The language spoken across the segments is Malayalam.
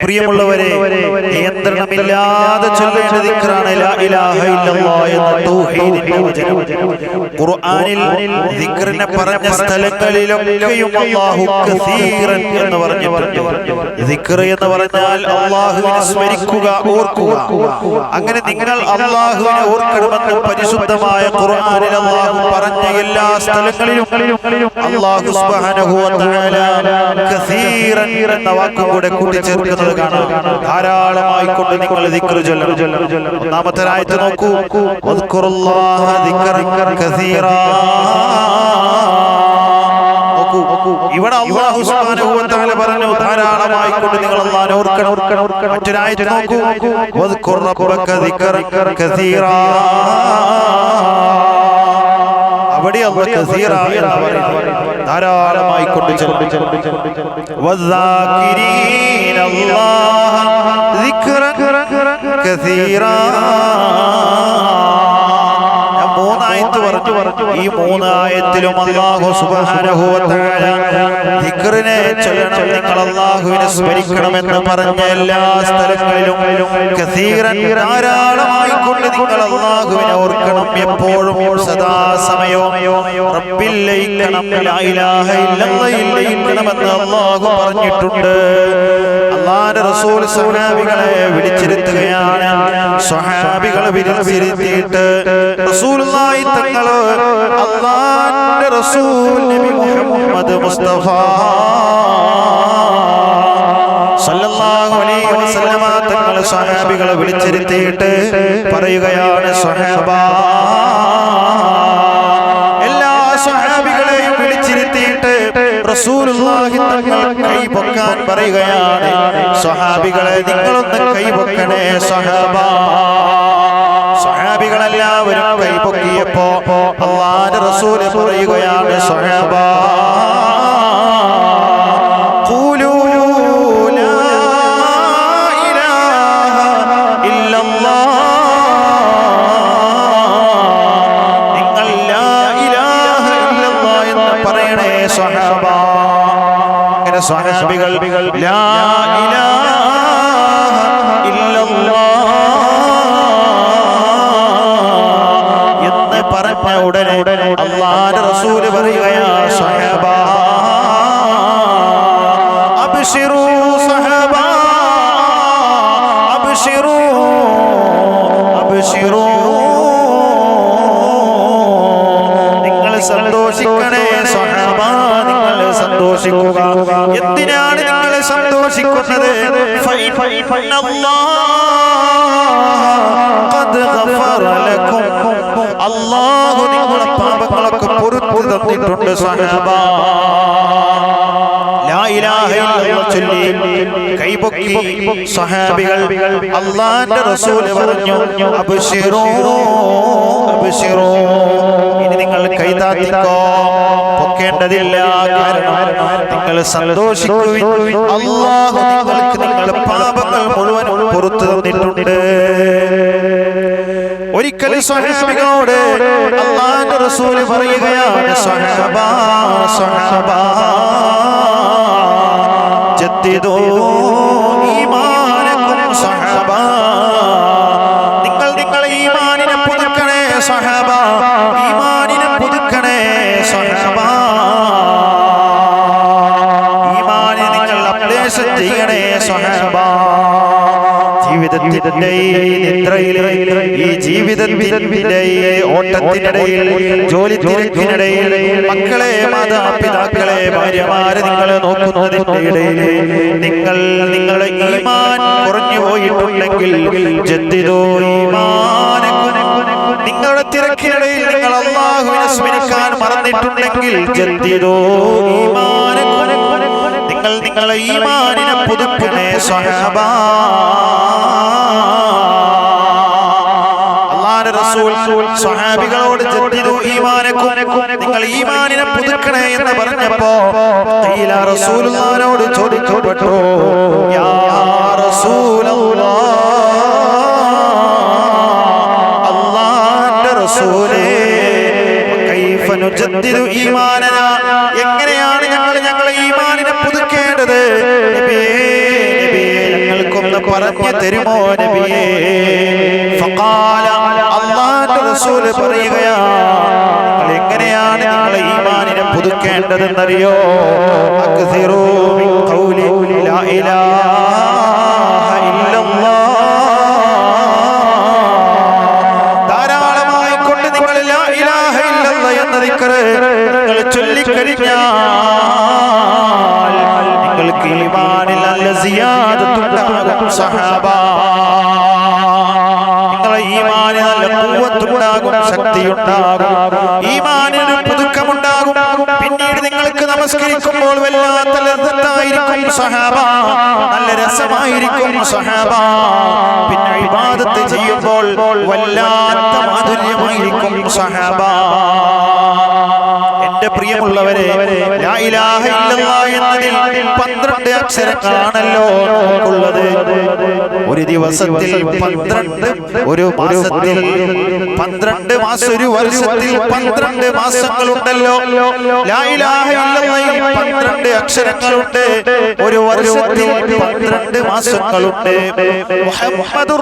പ്രിയമുള്ളവരെ നിയന്ത്രണമില്ലാതെ ചൊല്ലേണ്ട ദിക്റാണ് ലാ ഇലാഹ ഇല്ലല്ലാഹ് എന്ന തൗഹീദിന്റെ വചനം. ഖുർആനിൽ ദിക്റിനെ പറഞ്ഞ സ്ഥലങ്ങളിലൊക്കെയും അല്ലാഹു കസീറൻ എന്ന് പറഞ്ഞിട്ടുണ്ട്. ദിക്ർ എന്ന് പറഞ്ഞാൽ അല്ലാഹുവിനെ സ്മരിക്കുക ഓർക്കുക. അങ്ങനെ നിങ്ങൾ അല്ലാഹുവിനെ ഓർക്കണമെന്ന് പരിശുദ്ധമായ ഖുർആനിൽ അല്ലാഹു പറഞ്ഞ എല്ലാ സ്ഥലങ്ങളിലും അല്ലാഹു സുബ്ഹാനഹു വ തആല കസീറൻ എന്ന വാക്കും കൂടെ കൂട്ടിച്ചേർക്കുന്നത് കാണാം. ധാരാളമായിക്കൊണ്ട് നിങ്ങൾ ദിക്ർ ചൊല്ലണം. ഒന്നാമത്തെ ആയത്ത് നോക്കൂ. ഇവിടെ അല്ലാഹു സുബ്ഹാനഹു വ തആല പറഞ്ഞു ധാരാളമായി കൊണ്ട് നിങ്ങൾ അല്ലാഹുവിനെ ഓർക്കണം. ഓർക്കണം ഓർക്കണം മറ്റൊരായത്ത് നോക്കൂ. വദ്കുർ റബ്ബക ദിക്റൻ കസീറാ. ധാരാളമായി കൊണ്ടു ചെല്ലും ആയത്ത് പറഞ്ഞു പറഞ്ഞു ഈ മൂന്നായത്തിലും അള്ളാഹു സുബാനുഭവത്തായ ദിക്റിനെ ചൊല്ലണം. നിങ്ങൾ അള്ളാഹുവിനെ സ്മരിക്കണമെന്ന് പറഞ്ഞ എല്ലാ സ്ഥലങ്ങളിലും കസീറൻ ധാരാളമായി കൊണ്ട് നിങ്ങൾ അള്ളാഹുവിനെ ഓർക്കണം. എപ്പോഴും സദാ സമയവും റബ്ബില്ലയിക്കണം ഇല്ലയില്ലയിക്കണമെന്ന് അള്ളാഹു പറഞ്ഞിട്ടുണ്ട്. അള്ളാന്റെ റസൂൽ സഹാബികളെ വിളിച്ചിരുത്തുകയാണ്. സഹാബികളെ വിളിച്ചിരുത്തിയിട്ട് റസൂലുള്ളാഹി തങ്ങൾ അള്ളാന്റെ റസൂൽ നബി മുഹമ്മദ് മുസ്തഫ. സല്ലല്ലാഹു അലൈഹി വസല്ലമ തങ്ങൾ സ്വഹാബികളെ വിളിച്ചിരുത്തിയിട്ട് പറയുകയാണ് സ്വഹാബ എല്ലാ സഹാബികളെയും വിളിച്ചിരുത്തിയിട്ട് റസൂലുള്ളാഹി തങ്ങൾ കൈ പൊക്കാൻ പറയുകയാണ്. സഹാബികളെ നിങ്ങളൊന്ന് കൈ പൊക്കണേ സ്വഹാബ സ്വഹാബികളെല്ലാവരും കൈ പൊക്കിയപ്പോ അള്ളാന്റെ റസൂൽ പറയുകയാണ് സ്വഹാബ റസൂൽ പറയുകയാ സ്വഹാബ അബ്ശിറൂ സ്വഹാബ അബ്ശിറൂ അബ്ശിറൂ. നിങ്ങൾ സന്തോഷിക്കണേ സഹബ നിങ്ങൾ സന്തോഷിക്കുക. എന്തിനാണ് നിങ്ങൾ സന്തോഷിക്കുന്നത്? ഫൈൻ ചൊല്ലി കൈപൊക്കി സഹാബികൾ പറഞ്ഞു ഇനി നിങ്ങൾ കൈതാത്തിക്കോ നിങ്ങൾ നിങ്ങളുടെ പാപങ്ങൾ മുഴുവൻ പുറത്തു തന്നിട്ടുണ്ട്. ഒരിക്കൽ സ്വഹാബികളോട് അള്ളാന്റെ റസൂൽ പറയുകയാണ് സ്വഹാബ സ്വഹാബ ജദ്ദിദൂ ഓട്ടത്തിനിടയിൽ ജോലി തിരക്കിനിടയിൽ മക്കളെ മാതാപിതാക്കളെ ഭാര്യമാരെ നിങ്ങൾ നോക്കുന്നതിന്റെ ഇടയിൽ നിങ്ങൾ നിങ്ങളുടെ ഈമാൻ കുറഞ്ഞു പോയിട്ടുണ്ടെങ്കിൽ ജദ്ദിദോ നിങ്ങളുടെ തിരക്കിനിടയിൽ നിങ്ങൾ അള്ളാഹുവിനെ സ്മരിക്കാൻ മറന്നിട്ടുണ്ടെങ്കിൽ ജദ്ദിദോ ഈമാനക്കും നിങ്ങൾ നിങ്ങളെ ഈമാനിനെ പുതുക്കണേ സ്വഹാബ. സ്വഹാബികളോട് നിങ്ങൾ ഈമാനിനെ പുതുക്കണേ എന്ന് പറഞ്ഞപ്പോ ഖീല റസൂലുള്ളാഹിനോട് യാ റസൂലേ എങ്ങനെയാണ് ഞങ്ങൾ ഞങ്ങളെ ഈമാനിനെ പുതുക്കേണ്ടത്? നബിയേ, നബിയേ, ഞങ്ങൾ എനിക്കൊന്ന് പറഞ്ഞു തരുമോ നബിയേ? അല്ലാഹുവിന്റെ റസൂൽ പറയുകയാ? നിങ്ങൾ എങ്ങനെയാണ് നിങ്ങളെ ഈമാനിനെ പുതുക്കേണ്ടതെന്നറിയോ? അക്സിറൂ ലാ ഇലാഹ നമസ്കരിക്കുമ്പോൾ വല്ലാത്ത ലദ്ദത്തായിരിക്കും സഹാബ. നല്ല രസമായിരിക്കും സഹാബ. പിന്നെ ഇബാദത്ത് ചെയ്യുമ്പോൾ വല്ലാത്ത മാധുര്യമായിരിക്കും സഹാബ. എന്റെ പ്രിയമുള്ളവരെ എന്നതിൽ പന്ത്രണ്ട് അക്ഷരങ്ങളാണല്ലോ നമുക്കുള്ളത്. ഒരു ദിവസത്തിൽ പന്ത്രണ്ട് ഒരു മാസത്തിൽ പന്ത്രണ്ട് മാസം ഒരു വർഷത്തിൽ പന്ത്രണ്ട് മാസങ്ങളുണ്ടല്ലോ. പന്ത്രണ്ട് അക്ഷരങ്ങളുണ്ട്. ഒരു വർഷത്തിൽ പന്ത്രണ്ട് മാസങ്ങളുണ്ട്. മുഹമ്മദ്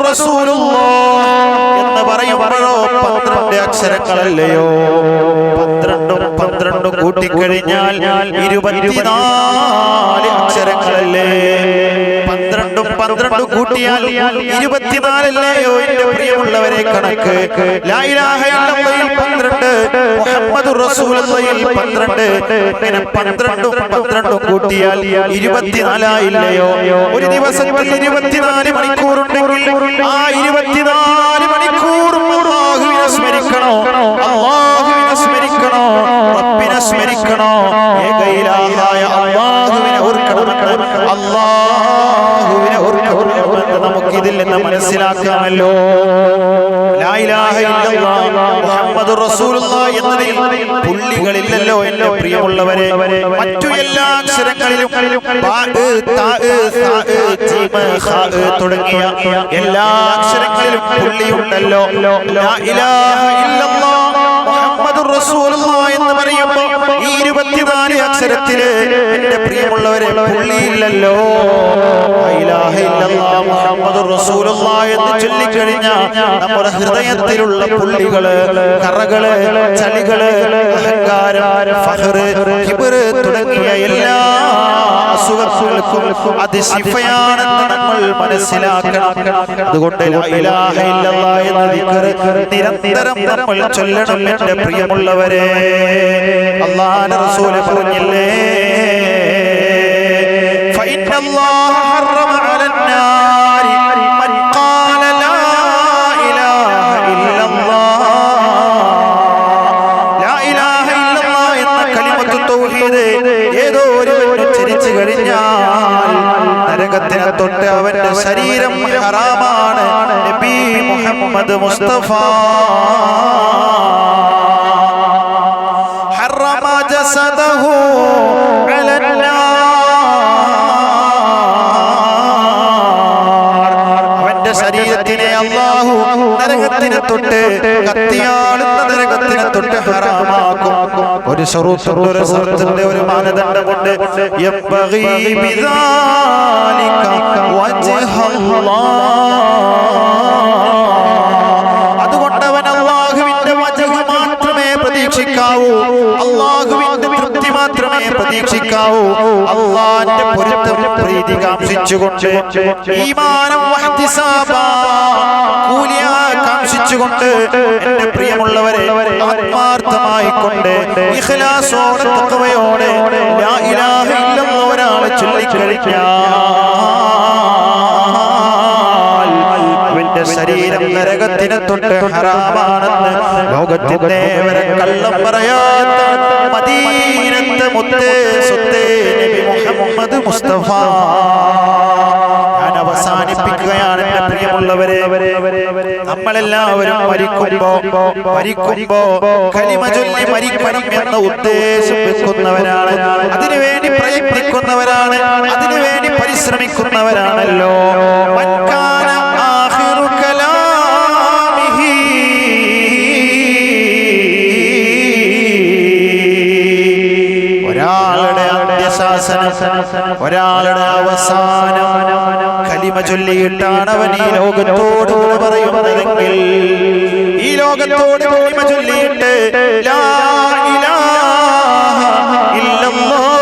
എന്ന് പറയുമ്പോഴോ പന്ത്രണ്ട് അക്ഷരങ്ങളല്ലയോ? പന്ത്രണ്ടും പന്ത്രണ്ടും കൂട്ടിക്കഴിഞ്ഞാൽ ഇരുപത്തിനാല് അക്ഷരങ്ങളല്ലേ? പന്ത്രണ്ടും കൂട്ടിയാൽ ഇരുപത്തിനാലല്ലയോ എന്റെ പ്രിയമുള്ളവരെ കണക്ക്. പന്ത്രണ്ട് മുഹമ്മദുർ റസൂലുള്ളാഹിയിൽ പന്ത്രണ്ട്. ഇങ്ങനെ പന്ത്രണ്ടും പന്ത്രണ്ടും കൂട്ടിയാൽ ഇരുപത്തിനാലായില്ലയോ ഒരു ദിവസത്തിൽ ഇരുപത്തിനാല് മണിക്കൂറുണ്ടെങ്കിൽ ആ ഇരുപത്തിനാല് മണിക്കൂർ സ്മരിക്കണോ. നമുക്ക് നിന്ന് മനസ്സിലാക്കാമല്ലോ റസൂലുള്ളാഹ് എന്നതിൽ പുള്ളികളില്ലല്ലോ എന്റെ പ്രിയമുള്ളവരെ. മറ്റു എല്ലാ അക്ഷരങ്ങളിലും തുടങ്ങിയ എല്ലാ അക്ഷരങ്ങളിലും പുള്ളിയുണ്ടല്ലോ. എന്ന് പറയുമ്പോൾ ഈ ഇരുപത്തിനാല് അക്ഷരത്തിൽ എന്റെ പ്രിയമുള്ളവരെ പുള്ളിയില്ലല്ലോ. ലാ മുഹമ്മദ് എന്ന് ചൊല്ലിക്കഴിഞ്ഞ നമ്മുടെ ഹൃദയത്തിലുള്ള പുള്ളികൾ കറകൾ ചളികൾ അഹങ്കാരം തുടങ്ങിയ എല്ലാ നമ്മൾ മനസ്സിലാക്കണം. അതുകൊണ്ട് നിരന്തരം നമ്മൾ ചൊല്ലണം എന്റെ പ്രിയമുള്ളവരെ. പറഞ്ഞില്ലേ? അവന്റെ ശരീരം ഹറാമാണ് നബി മുഹമ്മദ് മുസ്തഫ حرم جسده على النار അവന്റെ ശരീരത്തിനെ അള്ളാഹു നരകത്തിനെ തൊട്ട് കത്തിയാളുന്ന നരകത്തിനെ തൊട്ട് ഹറാമാക്കും ഒരു ഷറൂത്തുണ്ട് ഒരു ഷറത്തിന്റെ ഒരു മാനദണ്ഡമുണ്ട് യബ്ബഗി ബിദാലിക വജ്ഹല്ലാഹ്. അതുകൊണ്ട് അവൻ അള്ളാഹുവിന്റെ വജഹ് മാത്രമേ പ്രതീക്ഷിക്കാവൂ. അള്ളാഹുവിന്റെ തൃപ്തി മാത്രമേ പ്രതീക്ഷിക്കാവൂ. അള്ളാന്റെ പൊരുത്തം പ്രീതി കാംക്ഷിച്ചുകൊണ്ട് ഈമാനം വഹ്തിസാബ. കൂലിയാ കാംക്ഷിച്ചുകൊണ്ട് എന്റെ പ്രിയമുള്ളവരെ ആത്മാർത്ഥമായി കൊണ്ട് ഇഖ്ലാസോടെ തഖവയോടെ ലാ ഇലാഹ ശരീരം നരകത്തിനെ തൊട്ട് ഹറാമാണെന്ന് ലോകത്തിന്റെ വരെ കള്ളം പറയാത്ത മദീനത്തെ മുത്തേ സുത്തേ നബി മുഹമ്മദ് മുസ്തഫ. ഞാൻ അവസാനിപ്പിക്കുകയാണ് പ്രിയമുള്ളവരെ. നമ്മളെല്ലാവരും മരിക്കുമ്പോ മരിക്കുമ്പോ കലിമ ചൊല്ലി മരിക്കണം എന്ന ഉദ്ദേശം വെക്കുന്നവരാണ് അതിനുവേണ്ടി പ്രയത്നിക്കുന്നവരാണ്. അതിനുവേണ്ടി പരിശ്രമിക്കുന്നവരാണല്ലോ. മൻകാന ആഹിറു കലാമിഹി. ഒരാളുടെ അന്ത്യശാസനം ഒരാളുടെ അവസാനം കലിമ ചൊല്ലിയിട്ടാണ് അവൻ ഈ ലോകത്തോട് പറയുന്നതെങ്കിൽ ഈ ലോകത്തോട് കലിമ ചൊല്ലിയിട്ട് ലാ ഇലാഹ ഇല്ലല്ലാഹ്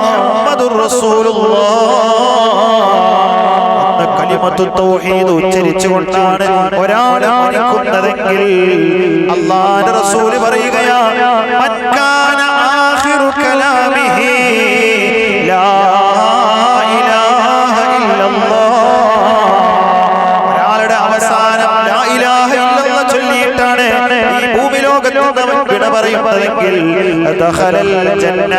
മുഹമ്മദുർ കലിമത്തു തൗഹീദ് പറയുന്നതെങ്കിൽ ജന്ന.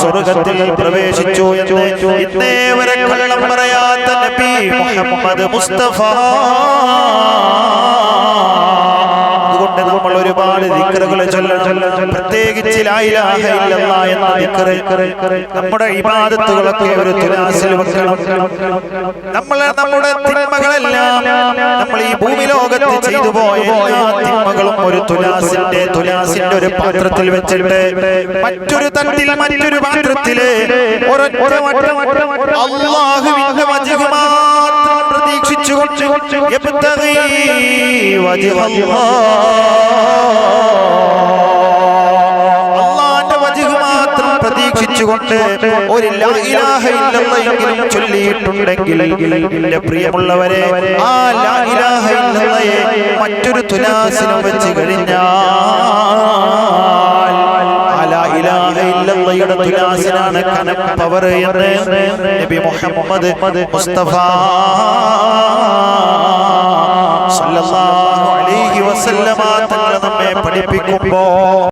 സ്വർഗത്തിൽ പ്രവേശിച്ചു എന്ന് ഇന്നേ വരെ കള്ളം പറയാത്ത നബി മുഹമ്മദ് മുസ്തഫ. അതുകൊണ്ട് നമ്മൾ ഒരുപാട് ദിക്റുകൾ ചൊല്ലണം. പ്രത്യേകിച്ച് നമ്മുടെ ഇബാദത്തുകളൊക്കെ ഒരു തുലാസിൽ വെക്കണം. നമ്മൾ നമ്മുടെ തിന്മകളെല്ലാം നമ്മൾ ഈ ഭൂമി ചെയ്തു പോയ തിന്മകളും ഒരു തുലാസിന്റെ തുലാസിന്റെ ഒരു പാത്രത്തിൽ വെച്ചിട്ട് മറ്റൊരു തട്ടിൽ മറ്റൊരു പാത്രത്തിൽ അള്ളാഹുവിന്റെ വജഹ് മാത്രം പ്രതീക്ഷിച്ചുകൊണ്ട് ഒരു ലാ ഇലാഹ ഇല്ലല്ലാഹെങ്കിലും ചൊല്ലിയിട്ടുണ്ടെങ്കിൽ എന്റെ പ്രിയമുള്ളവരെ ആ ലാ ഇലാഹ ഇല്ലല്ലാഹയെ മറ്റൊരു തുലാസിനും വെച്ച് കഴിഞ്ഞാൽ തുലാസിനാണ് നബി മുഹമ്മദ് മുസ്തഫ സല്ലല്ലാഹു അലൈഹി വസല്ലമ നമ്മെ പഠിപ്പിക്കുമ്പോൾ